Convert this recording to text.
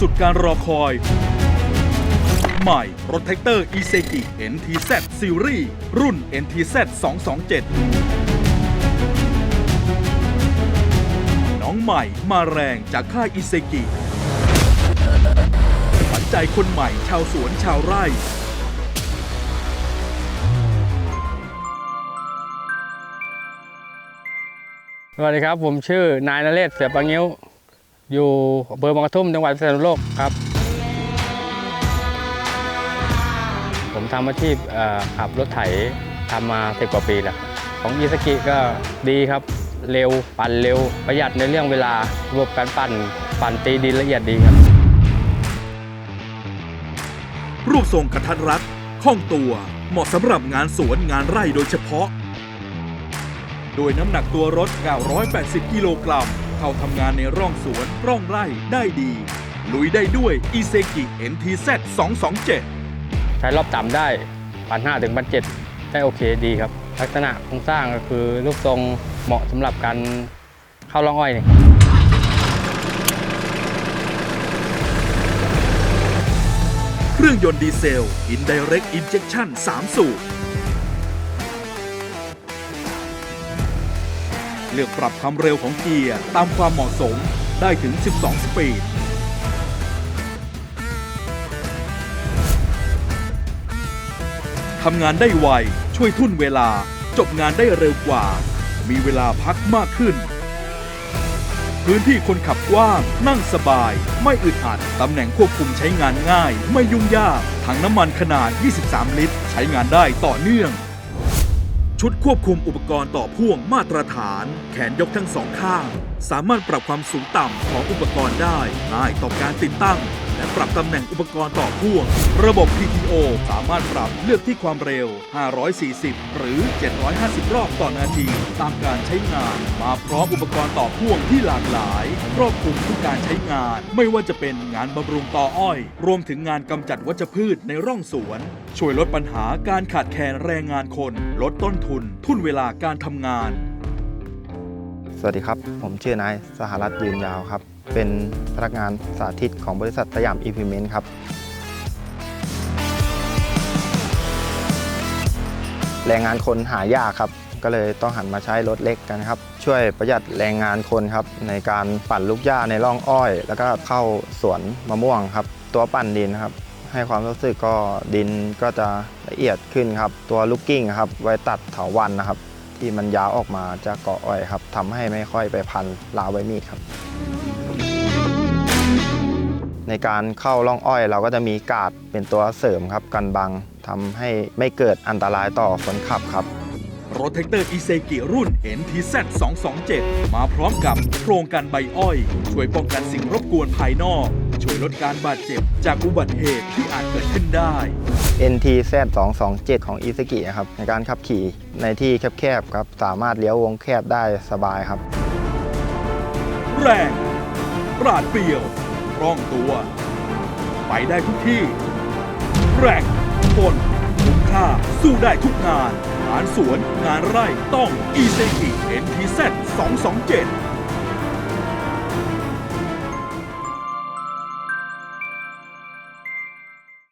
สุดการรอคอย ใหม่ รถแท็กเตอร์ e s e k i NTZ Series รุ่น NTZ 227 น้องใหม่มาแรงจากค่าย e s e k i ขวัญใจคนใหม่ชาวสวนชาวไร่สวัสดีครับ ผมชื่อนายนเรศเสือปังงิ้ว อยู่อำเภอบางกระทุ่มจังหวัดพิษณุโลกครับ ผมทำอาชีพเอ่อขับรถไถทำมาสิบกว่าปีแล้ว ของอีสกิก็ดีครับ เร็วปั่นเร็ว ประหยัดในเรื่องเวลาระบบการปั่นปั่นตีดินละเอียดดีครับ รูปทรงกระทัดรัดคล่องตัว เหมาะสำหรับงานสวนงานไร่โดยเฉพาะ โดยน้ำหนักตัวรถ 980 กิโลกรัม เข้าทำงานในร่องสวนร่องไร่ได้ดี ลุยได้ด้วย i s e k i NTZ 227 ใช้รอบต่ำได้ปันห้าถึงปันเจ็ดได้โอเคดีครับ ลักษณะโครงสร้างก็คือรูปทรงเหมาะสำหรับการเข้าร่องอ้อยนี่เครื่องยนต์ดีเซล Indirect Injection 3 สูบ เลือกปรับความเร็วของเกียร์ตามความเหมาะสมได้ถึง 12 สปีด ทำงานได้ไว ช่วยทุ่นเวลา จบงานได้เร็วกว่า มีเวลาพักมากขึ้น พื้นที่คนขับกว้าง นั่งสบาย ไม่อึดอัด ตำแหน่งควบคุมใช้งานง่าย ไม่ยุ่งยาก ถังน้ำมันขนาด 23 ลิตร ใช้งานได้ต่อเนื่อง ชุดควบคุมอุปกรณ์ต่อพ่วงมาตรฐาน แขนยกทั้งสองข้าง สามารถปรับความสูงต่ำของอุปกรณ์ได้ง่ายต่อการติดตั้ง ปรับตำแหน่งอุปกรณ์ต่อพ่วง ระบบ PTO สามารถปรับเลือกที่ความเร็ว 540 หรือ 750 รอบต่อนาที ตามการใช้งาน มาพร้อมอุปกรณ์ต่อพ่วงที่หลากหลาย ครอบคลุมทุกการใช้งาน ไม่ว่าจะเป็นงานบำรุงต่ออ้อย รวมถึงงานกำจัดวัชพืชในร่องสวน ช่วยลดปัญหาการขาดแคลนแรงงานคน ลดต้นทุน ทุนเวลาการทำงาน สวัสดีครับ ผมชื่อนายสหรัฐยืนยาวครับ เป็นพนักงานสาธิตของบริษัทสยามอีพิเมนต์ครับ แรงงานคนหายากครับ ก็เลยต้องหันมาใช้รถเล็กกันครับ ช่วยประหยัดแรงงานคนครับ ในการปั่นลูกหญ้าในร่องอ้อย แล้วก็เข้าสวนมะม่วงครับ ตัวปั่นดินครับให้ความรู้สึกก็ดินก็จะละเอียดขึ้นครับ ตัวลูกกิ้งครับ ไว้ตัดเถาวันนะครับ ที่มันยาวออกมาจากเกาะอ้อยครับทำให้ไม่ค่อยไปพันลาวใบมีดครับ ในการเข้าร่องอ้อยเราก็จะมีกาดเป็นตัวเสริมครับกันบังทำให้ไม่เกิดอันตรายต่อคนขับครับรถแท็กเตอร์ i s e k i รุ่น NTZ 227 มาพร้อมกับโครงการใบอ้อย ช่วยป้องกันสิ่งรบกวนภายนอก ช่วยลดการบาดเจ็บจากอุบัติเหตุที่อาจเกิดขึ้นได้ NTZ 227ของ i s u z u ครับในการขับขี่ในที่แคบๆครับสามารถเลี้ยววงแคบได้สบายครับ แรงปราดเปรียวร่องตัว ไปได้ทุกที่ แรงทนคุ้มค่าสู้ได้ทุกงาน งานสวนงานไร่ต้อง i s e k i NTZ 227